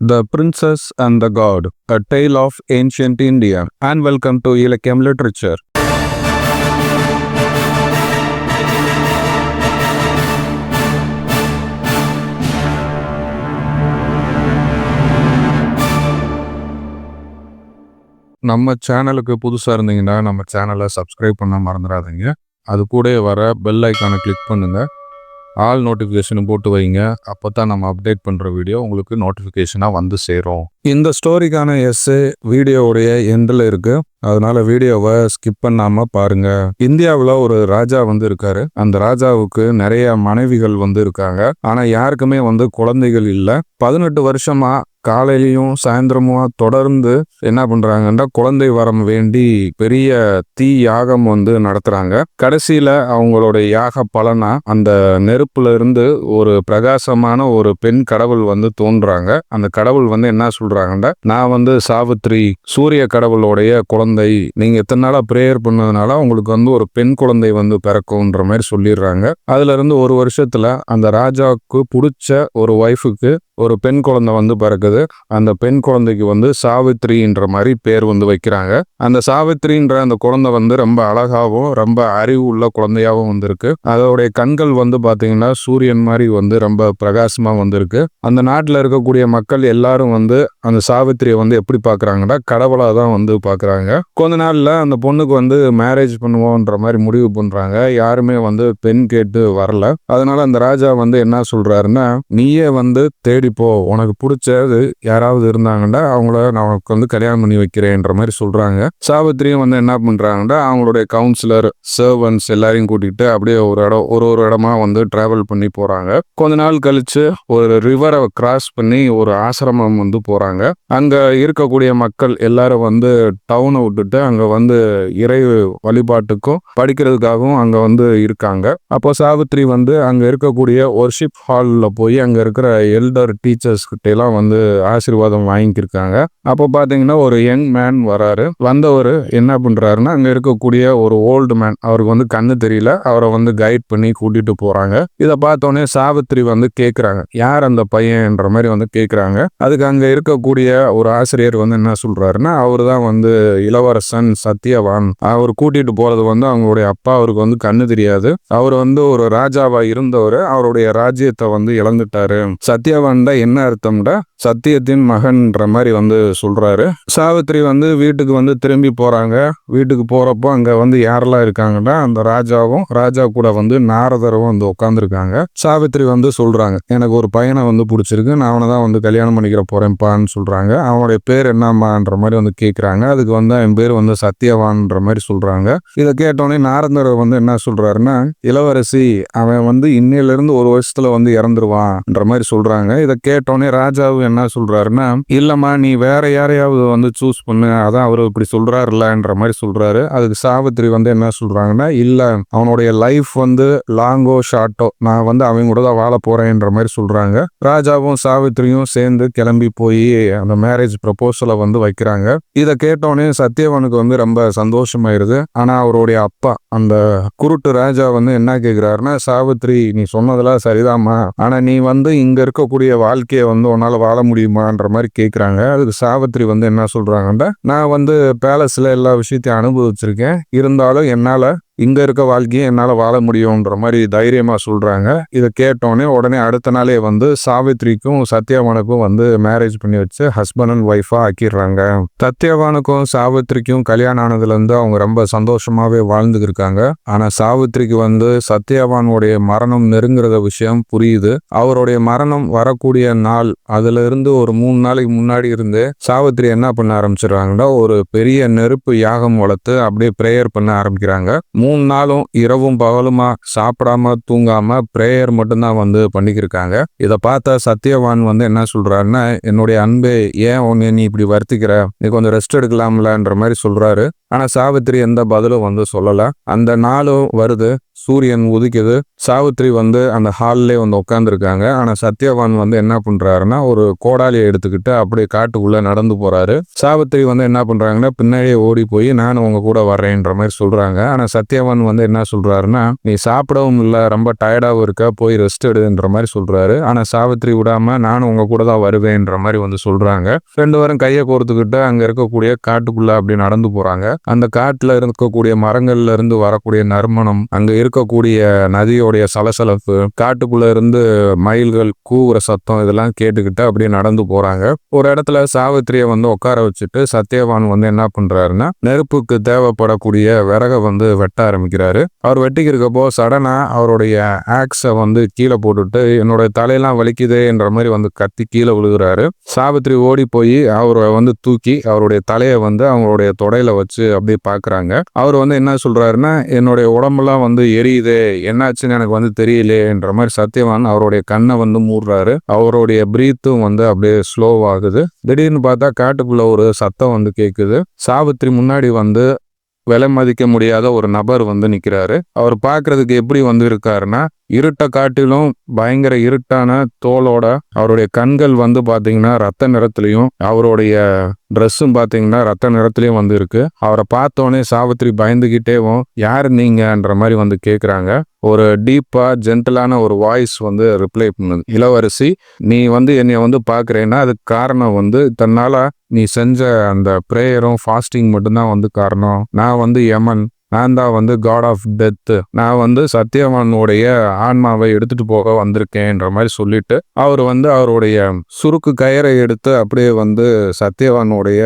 The Princess and the God, a tale of ancient India, and welcome to Ilakem Literature. நம்ம சேனலுக்கு புதுசாக இருந்தீங்கன்னா நம்ம சேனலை சப்ஸ்கிரைப் பண்ண மறந்துடாதீங்க அது கூட வர பெல் ஐக்கானை கிளிக் பண்ணுங்க ஆல் நோட்டிஃபிகேஷன் போட்டு வைங்க. அப்போ தான் நம்ம அப்டேட் பண்ணுற வீடியோ உங்களுக்கு நோட்டிஃபிகேஷனாக வந்து சேரும். இந்த ஸ்டோரிக்கான எஸ்ஸு வீடியோவுடைய எண்டில் இருக்குது அதனால வீடியோவை ஸ்கிப் பண்ணாம பாருங்க. இந்தியாவில் ஒரு ராஜா வந்து இருக்காரு. அந்த ராஜாவுக்கு நிறைய மனைவிகள் வந்து இருக்காங்க. ஆனா யாருக்குமே வந்து குழந்தைகள் இல்லை. பதினெட்டு வருஷமா காலையிலையும் சாயந்தரமும் தொடர்ந்து என்ன பண்ணுறாங்கன்னா குழந்தை வரம் வேண்டி பெரிய தீ யாகம் வந்து நடத்துறாங்க. கடைசியில அவங்களோட யாக பலனா அந்த நெருப்புல இருந்து ஒரு பிரகாசமான ஒரு பெண் கடவுள் வந்து தோன்றாங்க. அந்த கடவுள் வந்து என்ன சொல்றாங்கன்னா நான் வந்து சாவித்ரி சூரிய கடவுளுடைய குழந்தை நீங்க எத்தனை நாளா ப்ரேயர் பண்ணதுனால உங்களுக்கு வந்து ஒரு பெண் குழந்தை வந்து பிறக்கும்ன்ற மாதிரி சொல்லிடுறாங்க. அதுல இருந்து ஒரு வருஷத்துல அந்த ராஜாவுக்கு பிடிச்ச ஒரு ஒய்ஃபுக்கு ஒரு பெண் குழந்தை வந்து பிறக்குது. அந்த பெண் குழந்தைக்கு வந்து சாவித்ரின்ற மாதிரி பேர் வந்து வைக்கிறாங்க. அந்த சாவித்ரின்ற அந்த குழந்தை வந்து ரொம்ப அழகாகவும் ரொம்ப அறிவு உள்ள குழந்தையாகவும் வந்திருக்கு. அதோடைய கண்கள் வந்து பார்த்தீங்கன்னா சூரியன் மாதிரி வந்து ரொம்ப பிரகாசமாக வந்திருக்கு. அந்த நாட்டில் இருக்கக்கூடிய மக்கள் எல்லாரும் வந்து அந்த சாவித்திரியை வந்து எப்படி பார்க்குறாங்கன்னா கடவுளாக தான் வந்து பார்க்குறாங்க கொஞ்ச நாளில் அந்த பொண்ணுக்கு வந்து மேரேஜ் பண்ணுவோன்ற மாதிரி முடிவு பண்ணுறாங்க யாருமே வந்து பெண் கேட்டு வரல. அதனால அந்த ராஜா வந்து என்ன சொல்கிறாருன்னா நீயே வந்து தேடி இப்போது உனக்கு பிடிச்சது யாராவது இருந்தாங்கன்னா அவங்கள நான் உனக்கு வந்து கல்யாணம் பண்ணி வைக்கிறேன்ற மாதிரி சொல்றாங்க. சாவித்திரியும் வந்து என்ன பண்றாங்கன்னா அவங்களுடைய கவுன்சிலர் சர்வன்ஸ் எல்லாரையும் கூட்டிகிட்டு அப்படியே ஒரு இடம் ஒரு ஒரு இடமா வந்து டிராவல் பண்ணி போறாங்க. கொஞ்ச நாள் கழிச்சு ஒரு ரிவரை கிராஸ் பண்ணி ஒரு ஆசிரமம் வந்து போறாங்க. அங்க இருக்கக்கூடிய மக்கள் எல்லாரும் வந்து டவுனை விட்டுட்டு அங்க வந்து இறை வழிபாட்டுக்கும் படிக்கிறதுக்காகவும் அங்க வந்து இருக்காங்க. அப்போ சாவித்ரி வந்து அங்க இருக்கக்கூடிய ஒர்ஷிப் ஹாலில் போய் அங்க இருக்கிற எல்டர் டீச்சர்ஸ் வந்து ஆசீர்வாதம் வாங்கிக்கிருக்காங்க. அப்போ பார்த்தீங்கன்னா ஒரு யங் மேன் வராரு. வந்தவர் என்ன பண்ணுறாருன்னா அங்கே இருக்கக்கூடிய ஒரு ஓல்டு மேன் அவருக்கு வந்து கண்ணு தெரியல. அவரை வந்து கைட் பண்ணி கூட்டிட்டு போறாங்க. இதை பார்த்தோன்னே சாவித்ரி வந்து கேட்குறாங்க யார் அந்த பையன்ற மாதிரி வந்து கேட்குறாங்க அதுக்கு அங்கே இருக்கக்கூடிய ஒரு ஆசிரியர் வந்து என்ன சொல்றாருன்னா அவர் தான் வந்து இளவரசன் சத்யவான். அவர் கூட்டிட்டு போறது வந்து அவங்களுடைய அப்பா அவருக்கு வந்து கண்ணு தெரியாது. அவர் வந்து ஒரு ராஜாவா இருந்தவர். அவருடைய ராஜ்யத்தை வந்து இழந்துட்டாரு. சத்யவான் இருந்தால் என்ன அர்த்தம்டா? சத்தியத்தின் மகன்ற மாதிரி வந்து சொல்கிறாரு சாவித்ரி வந்து வீட்டுக்கு வந்து திரும்பி போகிறாங்க வீட்டுக்கு போகிறப்போ அங்கே வந்து யாரெல்லாம் இருக்காங்கன்னா அந்த ராஜாவும் ராஜா கூட வந்து நாரதரும் வந்து உட்காந்துருக்காங்க சாவித்ரி வந்து சொல்கிறாங்க எனக்கு ஒரு பையனை வந்து பிடிச்சிருக்கு. நான் அவனை தான் வந்து கல்யாணம் பண்ணிக்கிற போகிறேன்ப்பான்னு சொல்கிறாங்க அவனுடைய பேர் என்னம்மான்ற மாதிரி வந்து கேட்குறாங்க அதுக்கு வந்து என் பேர் வந்து சத்யவான்ற மாதிரி சொல்கிறாங்க இதை கேட்டோடனே நாரதர் வந்து என்ன சொல்கிறாருன்னா இளவரசி அவன் வந்து இன்னையிலிருந்து ஒரு வருஷத்தில் வந்து இறந்துருவான்ற மாதிரி சொல்கிறாங்க இதை கேட்டோடனே ராஜாவும் என்ன சொல்றாருன்னா இல்லம்மா நீ வேற யாரையாவது வந்து சூஸ் பண்ணு. அதான் அவர் இப்படி சொல்றாருலன்ற மாதிரி சொல்றாரு. அதுக்கு சாவித்ரி வந்து என்ன சொல்றாங்கன்னா இல்ல அவனுடைய லைஃப் வந்து லாங்கோ ஷார்ட்டோ நான் வந்து அவங்க கூட தான் வாழ போறேன்ற மாதிரி சொல்றாங்க. ராஜாவும் சாவித்ரியும் சேர்ந்து கிளம்பி போய் அந்த மேரேஜ் ப்ரப்போசலை வந்து வைக்கிறாங்க. இதை கேட்டோடனே சத்யவனுக்கு வந்து ரொம்ப சந்தோஷமாயிருது. ஆனா அவருடைய அப்பா அந்த குருட்டு ராஜா வந்து என்ன கேக்குறாருன்னா சாவித்ரி நீ சொன்னதெல்லாம் சரிதாம்மா. ஆனா நீ வந்து இங்க இருக்கக்கூடிய வாழ்க்கையை வந்து உன்னால வாழ முடியுமான்ற மாதிரி கேட்குறாங்க அதுக்கு சாவித்ரி வந்து என்ன சொல்கிறாங்கன்னா நான் வந்து பேலஸில் எல்லா விஷயத்தையும் அனுபவிச்சிருக்கேன். இருந்தாலும் என்னால் இங்கே இருக்க வாழ்க்கையை என்னால் வாழ முடியுன்ற மாதிரி தைரியமாக சொல்கிறாங்க இதை கேட்டோடனே உடனே அடுத்த நாளே வந்து சாவித்ரிக்கும் சத்யவானுக்கும் வந்து மேரேஜ் பண்ணி வச்சு ஹஸ்பண்ட் அண்ட் ஒய்ஃபாக ஆக்கிடுறாங்க. சத்யவானுக்கும் சாவித்ரிக்கும் கல்யாணம் ஆனதுலேருந்து அவங்க ரொம்ப சந்தோஷமாகவே வாழ்ந்துக்கிருக்காங்க இருக்காங்க. சாவித்ரிக்கு வந்து சத்யவானுடைய மரணம் நெருங்குறத விஷயம் புரியுது. அவருடைய மரணம் வரக்கூடிய நாள் அதுலேருந்து ஒரு மூணு நாளைக்கு முன்னாடி இருந்து சாவித்ரி என்ன பண்ண ஆரம்பிச்சிடுறாங்கன்னா ஒரு பெரிய நெருப்பு யாகம் வளர்த்து அப்படியே ப்ரேயர் பண்ண ஆரம்பிக்கிறாங்க. மூணு நாளும் இரவும் பகலுமா சாப்பிடாம தூங்காம ப்ரேயர் மட்டும்தான் வந்து பண்ணிக்கிருக்காங்க. இதை பார்த்த சத்யவான் வந்து என்ன சொல்றாருன்னா என்னுடைய அன்பு ஏன் உன்னை நீ இப்படி வருத்திக்கிற? நீ கொஞ்சம் ரெஸ்ட் எடுக்கலாம்லன்ற மாதிரி சொல்றாரு. ஆனா சாவித்திரி எந்த பதிலும் வந்து சொல்லல. அந்த நாளும் வருது. சூரியன் உதிக்குது. சாவித்ரி வந்து அந்த ஹால்லே வந்து உட்காந்துருக்காங்க ஆனால் சத்யவான் வந்து என்ன பண்றாருன்னா ஒரு கோடாலியை எடுத்துக்கிட்டு அப்படியே காட்டுக்குள்ள நடந்து போறாரு. சாவித்ரி வந்து என்ன பண்றாங்கன்னா பின்னாடியே ஓடி போய் நான் உங்க கூட வர்றேன்ற மாதிரி சொல்றாங்க. ஆனால் சத்யவான் வந்து என்ன சொல்றாருன்னா நீ சாப்பிடவும் இல்லை ரொம்ப டயர்டாகவும் இருக்க போய் ரெஸ்ட் எடுன்ற மாதிரி சொல்றாரு. ஆனால் சாவித்ரி விடாம நானும் உங்க கூட தான் வருவேன்ற மாதிரி வந்து சொல்றாங்க. ரெண்டு பேரும் கையை கோர்த்துக்கிட்டு அங்க இருக்கக்கூடிய காட்டுக்குள்ள அப்படி நடந்து போறாங்க. அந்த காட்டுல இருக்கக்கூடிய மரங்கள்ல இருந்து வரக்கூடிய நறுமணம் அங்க இருக்கக்கூடிய நதியோடைய சலசலப்பு காட்டுக்குள்ள இருந்து மயில்கள் கூவுற சத்தம் இதெல்லாம் கேட்டுக்கிட்டு அப்படியே நடந்து போறாங்க. ஒரு இடத்துல சாவித்திரியை வந்து உட்கார வச்சுட்டு சத்யவான் வந்து என்ன பண்றாருன்னா நெருப்புக்கு தேவைப்படக்கூடிய விறக வந்து வெட்ட ஆரம்பிக்கிறாரு. அவர் வெட்டிக்கிருக்கப்போ சடனா அவருடைய ஆக்ஸை வந்து கீழே போட்டுட்டு என்னோட தலையெல்லாம் வலிக்குதே என்ற மாதிரி வந்து கத்தி கீழே விழுகிறாரு. சாவித்திரி ஓடி போய் அவரை வந்து தூக்கி அவருடைய தலையை வந்து அவங்களுடைய தொடையில வச்சு அப்படியே பாக்குறாங்க. அவர் வந்து என்ன சொல்றாருன்னா என்னுடைய உடம்பெல்லாம் வந்து தெரியுது என்னாச்சுன்னு எனக்கு வந்து தெரியலையேன்ற மாதிரி சத்யவான் அவருடைய கண்ணை வந்து மூடுறாரு. அவருடைய பிரீத்தும் வந்து அப்படியே ஸ்லோவாகுது திடீர்னு பார்த்தா காட்டுக்குள்ள ஒரு சத்தம் வந்து கேட்குது சாவித்ரி முன்னாடி வந்து விலை மதிக்க முடியாத ஒரு நபர் வந்து நிற்கிறாரு அவர் பார்க்கறதுக்கு எப்படி வந்து இருக்காருன்னா இருட்டை காட்டிலும் பயங்கர இருட்டான தோலோட அவருடைய கண்கள் வந்து பாத்தீங்கன்னா ரத்த நிறத்துலையும் அவருடைய ட்ரெஸ்ஸும் பாத்தீங்கன்னா ரத்த நிறத்துலையும் வந்து இருக்கு அவரை பார்த்தோன்னே சாவித்திரி பயந்துகிட்டேவும் யார் நீங்கன்ற மாதிரி வந்து கேட்குறாங்க ஒரு டீப்பா ஜென்டலான ஒரு வாய்ஸ் வந்து ரிப்ளை பண்ணுது. இளவரசி நீ வந்து என்னை வந்து பாக்குறேன்னா அதுக்கு காரணம் வந்து தன்னால நீ செஞ்ச அந்த ப்ரேயரும் ஃபாஸ்டிங் மட்டும்தான் வந்து காரணம். நான் வந்து யமன் நான் தான் வந்து காட் ஆஃப் டெத்து நான் வந்து சத்யவானுடைய ஆன்மாவை எடுத்துட்டு போக வந்திருக்கேன்ற மாதிரி சொல்லிட்டு அவர் வந்து அவருடைய சுருக்கு கயிறை எடுத்து அப்படியே வந்து சத்யவானுடைய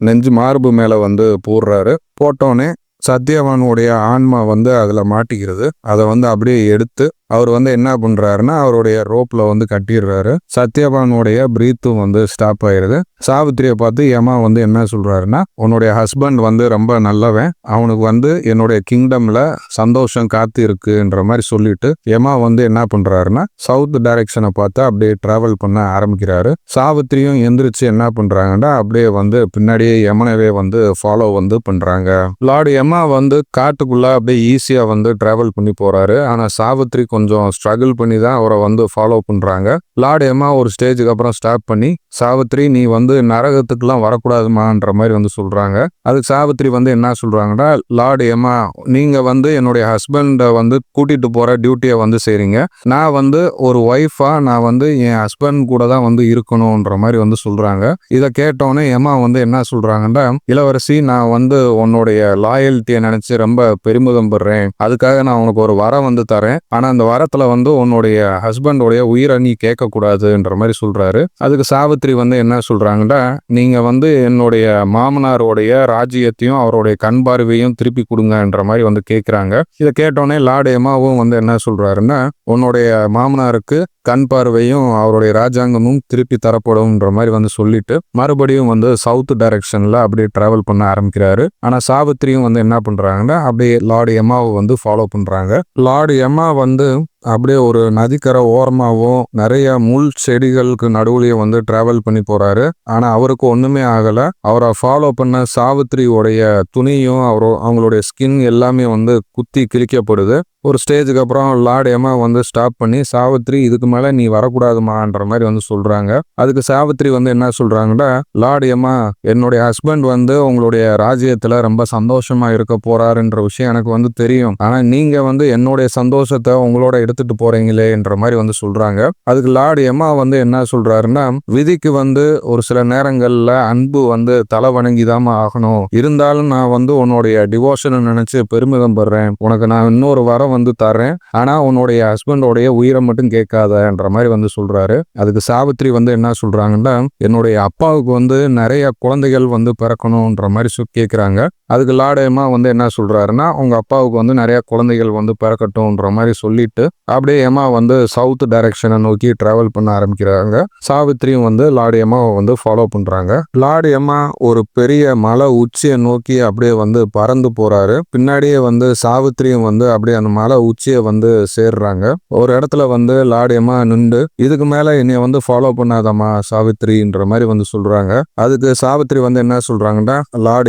நெஞ்சு மார்பு மேலே வந்து போடுறாரு. போட்டோன்னே சத்யவானுடைய ஆன்மா வந்து அதில் மாட்டிக்கிறது. அதை வந்து அப்படியே எடுத்து அவர் வந்து என்ன பண்ணுறாருன்னா அவருடைய ரோப்பில் வந்து கட்டிடுறாரு. சத்யபானுடைய பிரீத்தும் வந்து ஸ்டாப் ஆயிடுது சாவித்திரியை பார்த்து ஏமா வந்து என்ன சொல்கிறாருன்னா உன்னுடைய ஹஸ்பண்ட் வந்து ரொம்ப நல்லவன். அவனுக்கு வந்து என்னுடைய கிங்டமில் சந்தோஷம் காத்து இருக்குன்ற மாதிரி சொல்லிட்டு ஏமா வந்து என்ன பண்ணுறாருன்னா சவுத் டைரக்ஷனை பார்த்து அப்படியே ட்ராவல் பண்ண ஆரம்பிக்கிறாரு. சாவித்திரியும் எந்திரிச்சு என்ன பண்ணுறாங்கன்னா அப்படியே வந்து பின்னாடியே யமனவே வந்து ஃபாலோ வந்து பண்ணுறாங்க லார்டு எம்மா வந்து காட்டுக்குள்ளே அப்படியே ஈஸியாக வந்து ட்ராவல் பண்ணி போகிறாரு ஆனால் சாவித்திரி கொஞ்சம் ஸ்ட்ரகிள் பண்ணி தான் அவரை வந்து ஃபாலோ பண்ணுறாங்க லார்ட் எம்மா ஒரு ஸ்டேஜுக்கு அப்புறம் ஸ்டாப் பண்ணி சாவித்திரி நீ வந்து நரகத்துக்குலாம் வரக்கூடாதுமான்ற மாதிரி வந்து சொல்கிறாங்க அதுக்கு சாவித்ரி வந்து என்ன சொல்கிறாங்கன்னா லார்டு எம்மா நீங்கள் வந்து என்னுடைய ஹஸ்பண்டை வந்து கூட்டிகிட்டு போகிற டியூட்டியை வந்து செய்கிறீங்க நான் வந்து ஒரு ஒய்ஃபாக நான் வந்து என் ஹஸ்பண்ட் கூட தான் வந்து இருக்கணுன்ற மாதிரி வந்து சொல்கிறாங்க இதை கேட்டோன்னே எம்மா வந்து என்ன சொல்கிறாங்கன்னா இளவரசி நான் வந்து உன்னுடைய லாயல்ட்டியை நினச்சி ரொம்ப பெருமிதம் படுறேன். அதுக்காக நான் உனக்கு ஒரு வரம் வந்து தரேன். ஆனால் அந்த வரத்தில் வந்து உன்னுடைய ஹஸ்பண்டோடைய உயிரை நீ கேட்கக்கூடாதுன்ற மாதிரி சொல்கிறாரு அதுக்கு சாவித்ரி வந்து என்ன சொல்கிறாங்கன்னா நீங்கள் வந்து என்னுடைய மாமனாரோடைய ராஜ்யத்தையும் அவருடைய கண் பார்வையும் திருப்பி கொடுங்கன்ற மாதிரி வந்து கேட்குறாங்க இதை கேட்டோடனே லாடேமாவும் வந்து என்ன சொல்கிறாருன்னா உன்னுடைய மாமனாருக்கு கண் பார்வையும் அவருடைய ராஜாங்கமும் திருப்பி தரப்படும்ன்ற மாதிரி வந்து சொல்லிட்டு மறுபடியும் வந்து சவுத் டைரக்ஷன்ல அப்படியே டிராவல் பண்ண ஆரம்பிக்கிறாரு. ஆனா சாவித்திரியும் வந்து என்ன பண்றாங்கன்னா அப்படியே லார்டு எம்மாவை வந்து ஃபாலோ பண்றாங்க. லார்டு எம்மா வந்து அப்படியே ஒரு நதிக்கரை ஓரமாகவும் நிறைய முள் செடிகளுக்கு நடுவுலயும் வந்து டிராவல் பண்ணி போறாரு. ஆனா அவருக்கு ஒண்ணுமே ஆகல. அவரை ஃபாலோ பண்ண சாவித்திரியோடைய துணியும் அவரோ அவங்களுடைய ஸ்கின் எல்லாமே வந்து குத்தி கிழிக்கப்படுது. ஒரு ஸ்டேஜுக்கு அப்புறம் லார்டு எம்மா வந்து ஸ்டாப் பண்ணி சாவித்ரி இதுக்கு மேல நீ வரக்கூடாதுமான்ற மாதிரி வந்து சொல்றாங்க. அதுக்கு சாவித்ரி வந்து என்ன சொல்றாங்கன்னா லாடியம்மா என்னுடைய ஹஸ்பண்ட் வந்து உங்களுடைய ராஜ்யத்துல ரொம்ப சந்தோஷமா இருக்க போறாருன்ற விஷயம் எனக்கு வந்து தெரியும். ஆனா நீங்க வந்து என்னுடைய சந்தோஷத்தை உங்களோட எடுத்துட்டு போறீங்களேன்ற மாதிரி வந்து சொல்றாங்க. அதுக்கு லார்டு எம்மா வந்து என்ன சொல்றாருன்னா விதிக்கு வந்து ஒரு சில நேரங்கள்ல அன்பு வந்து தலை வணங்கிதாம ஆகணும். இருந்தாலும் நான் வந்து உன்னுடைய டிவோஷனை நினைச்சு பெருமிதம் படுறேன். உனக்கு நான் இன்னொரு வரம் வந்து தரேன் ஆனா உன்னுடைய ஹஸ்பண்டோடைய உயிரை மட்டும் கேட்காத. என்ற மாதிரி வந்து சொல்றாரு. அதுக்கு சாவித்ரி வந்து என்ன சொல்றாங்கன்னா என்னுடைய அப்பாவுக்கு வந்து நிறைய குழந்தைகள் வந்து பிறக்கணும்ன்ற மாதிரி சொ கேட்குறாங்க அதுக்கு லாடயமா வந்து என்ன சொல்றாருன்னா உங்க அப்பாவுக்கு வந்து நிறைய குழந்தைகள் வந்து பிறக்கட்டும்ன்ற மாதிரி சொல்லிட்டு அப்படியே ஏமா வந்து சவுத் டைரக்ஷனை நோக்கி டிராவல் பண்ண ஆரம்பிக்கிறாங்க. சாவித்ரியும் வந்து லாடியம்மாவை வந்து ஃபாலோ பண்றாங்க. லாடியம்மா ஒரு பெரிய மலை உச்சியை நோக்கி அப்படியே வந்து பறந்து போறாரு. பின்னாடியே வந்து சாவித்ரியும் வந்து அப்படியே அந்த மலை உச்சியை வந்து சேர்றாங்க. ஒரு இடத்துல வந்து லாடியம்மா யமா நின்று இதுக்கு மேல என்னைய வந்து ஃபாலோ பண்ணாதம்மா சாவித்ரின்ற மாதிரி வந்து சொல்றாங்க. அதுக்கு சாவித்ரி வந்து என்ன சொல்றாங்கன்னா லார்ட்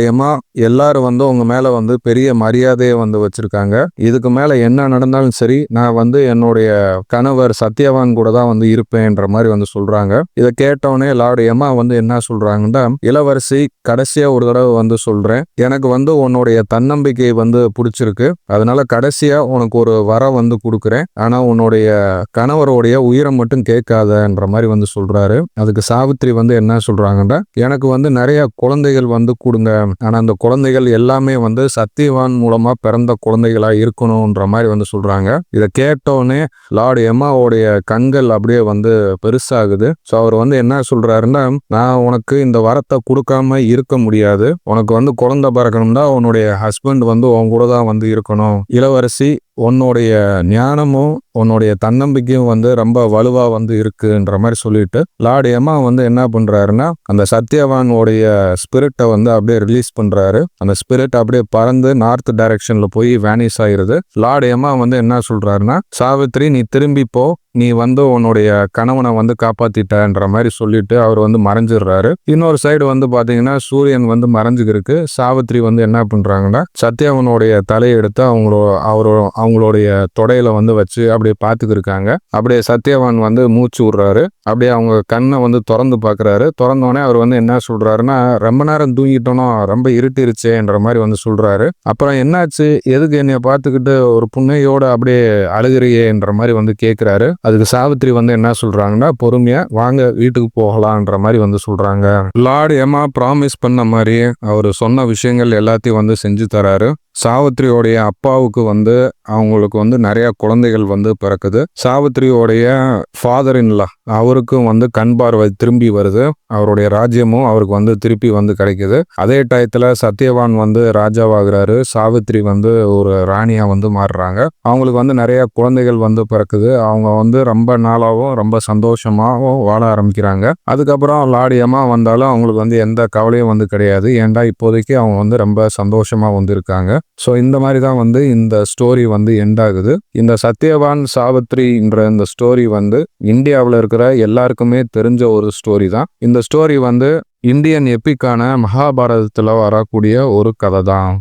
எல்லாரும் வந்து உங்க மேல வந்து பெரிய மரியாதையை வந்து வச்சிருக்காங்க. இதுக்கு மேல என்ன நடந்தாலும் சரி நான் வந்து என்னுடைய கணவர் சத்யவான் கூட தான் வந்து இருப்பேன்ற மாதிரி வந்து சொல்றாங்க. இதை கேட்டவுடனே லார்டு வந்து என்ன சொல்றாங்கன்னா இளவரசி கடைசியா ஒரு தடவை வந்து சொல்றேன். எனக்கு வந்து உன்னுடைய தன்னம்பிக்கை வந்து பிடிச்சிருக்கு. அதனால கடைசியா உனக்கு ஒரு வர வந்து கொடுக்குறேன். ஆனா உன்னுடைய கணவருடைய உயிரை மட்டும் கேட்காதன்ற மாதிரி வந்து சொல்றாரு. அதுக்கு சாவித்ரி வந்து என்ன சொல்றாங்கன்னா எனக்கு வந்து நிறைய குழந்தைகள் வந்து கொடுங்க. ஆனா அந்த குழந்தைகள் எல்லாமே வந்து சத்தியவான் மூலமா பிறந்த குழந்தைகளா இருக்கணும்ன்ற மாதிரி வந்து சொல்றாங்க. இதை கேட்டோன்னே லார்டு எம்மாவோடைய கண்கள் அப்படியே வந்து பெருசாகுது. ஸோ அவர் வந்து என்ன சொல்றாருன்னா நான் உனக்கு இந்த வரத்தை கொடுக்காம இருக்க முடியாது. உனக்கு வந்து குழந்தை பிறக்கணும்னா உன்னுடைய ஹஸ்பண்ட் வந்து உன் கூட தான் வந்து இருக்கணும். இளவரசி உன்னுடைய ஞானமும் உன்னுடைய தன்னம்பிக்கையும் வந்து ரொம்ப வலுவா வந்து இருக்குன்ற மாதிரி சொல்லிட்டு லார்டு எம்மா வந்து என்ன பண்றாருன்னா அந்த சத்யவானுடைய ஸ்பிரிட்டை வந்து அப்படியே ரிலீஸ் பண்றாரு. அந்த ஸ்பிரிட் அப்படியே பறந்து நார்த் டைரக்ஷன்ல போய் வேனிஸ் ஆயிருது. லார்டு எம்மா வந்து என்ன சொல்றாருன்னா சாவித்ரி நீ திரும்பி போ. நீ வந்து உன்னுடைய கணவனை வந்து காப்பாத்திட்டன்ற மாதிரி சொல்லிட்டு அவர் வந்து மறைஞ்சிடுறாரு. இன்னொரு சைடு வந்து பாத்தீங்கன்னா சூரியன் வந்து மறைஞ்சுக்கிருக்கு. சாவித்ரி வந்து என்ன பண்றாங்கன்னா சத்யாவனுடைய தலையை எடுத்து அவங்களோ அவரோ அவங்களுடைய தொடையில வந்து வச்சு அப்படியே பார்த்துக்கிருக்காங்க. அப்படியே சத்யவான் வந்து மூச்சு விடுறாரு. அப்படியே அவங்க கண்ணை வந்து திறந்து பார்க்குறாரு. திறந்தோடனே அவர் வந்து என்ன சொல்றாருன்னா ரொம்ப நேரம் தூங்கிட்டோனோ ரொம்ப இருட்டிருச்சேன்ற மாதிரி வந்து சொல்றாரு. அப்புறம் என்னாச்சு? எதுக்கு என்னைய பார்த்துக்கிட்டு ஒரு புண்ணையோட அப்படியே அழுகிறியேன்ற மாதிரி வந்து கேட்குறாரு அதுக்கு சாவித்ரி வந்து என்ன சொல்றாங்கன்னா பொறுமையா வாங்க வீட்டுக்கு போகலான்ற மாதிரி வந்து சொல்றாங்க. லார்டு ஏமா ப்ராமிஸ் பண்ண மாதிரி அவர் சொன்ன விஷயங்கள் எல்லாத்தையும் வந்து செஞ்சு தராரு. சாவித்ரியோடைய அப்பாவுக்கு வந்து அவங்களுக்கு வந்து நிறைய குழந்தைகள் வந்து பிறக்குது. சாவித்ரியோடைய ஃபாதர் இன்லா அவருக்கும் வந்து கண் பார்வை திரும்பி வருது. அவருடைய ராஜ்யமும் அவருக்கு வந்து திருப்பி வந்து கிடைக்குது. அதே டயத்துல சத்யவான் வந்து ராஜாவாகிறாரு. சாவித்ரி வந்து ஒரு ராணியா வந்து மாறுறாங்க. அவங்களுக்கு வந்து நிறைய குழந்தைகள் வந்து பிறக்குது. அவங்க வந்து ரொம்ப நாளாகவும் ரொம்ப சந்தோஷமாகவும் வாழ ஆரம்பிக்கிறாங்க. அதுக்கப்புறம் லாடியமா வந்தாலும் அவங்களுக்கு வந்து எந்த கவலையும் வந்து கிடையாது. ஏன்டா இப்போதைக்கு அவங்க வந்து ரொம்ப சந்தோஷமா வந்து இருக்காங்க ஸோ இந்த மாதிரி தான் வந்து இந்த ஸ்டோரி வந்து எண்ட் ஆகுது. இந்த சத்யவான் சாவித்ரின்ற இந்த ஸ்டோரி வந்து இந்தியாவில் இருக்கிற எல்லாருக்குமே தெரிஞ்ச ஒரு ஸ்டோரி தான். இந்த ஸ்டோரி வந்து இந்தியன் எப்பிக்கான மகாபாரதத்தில் வரக்கூடிய ஒரு கதை தான்.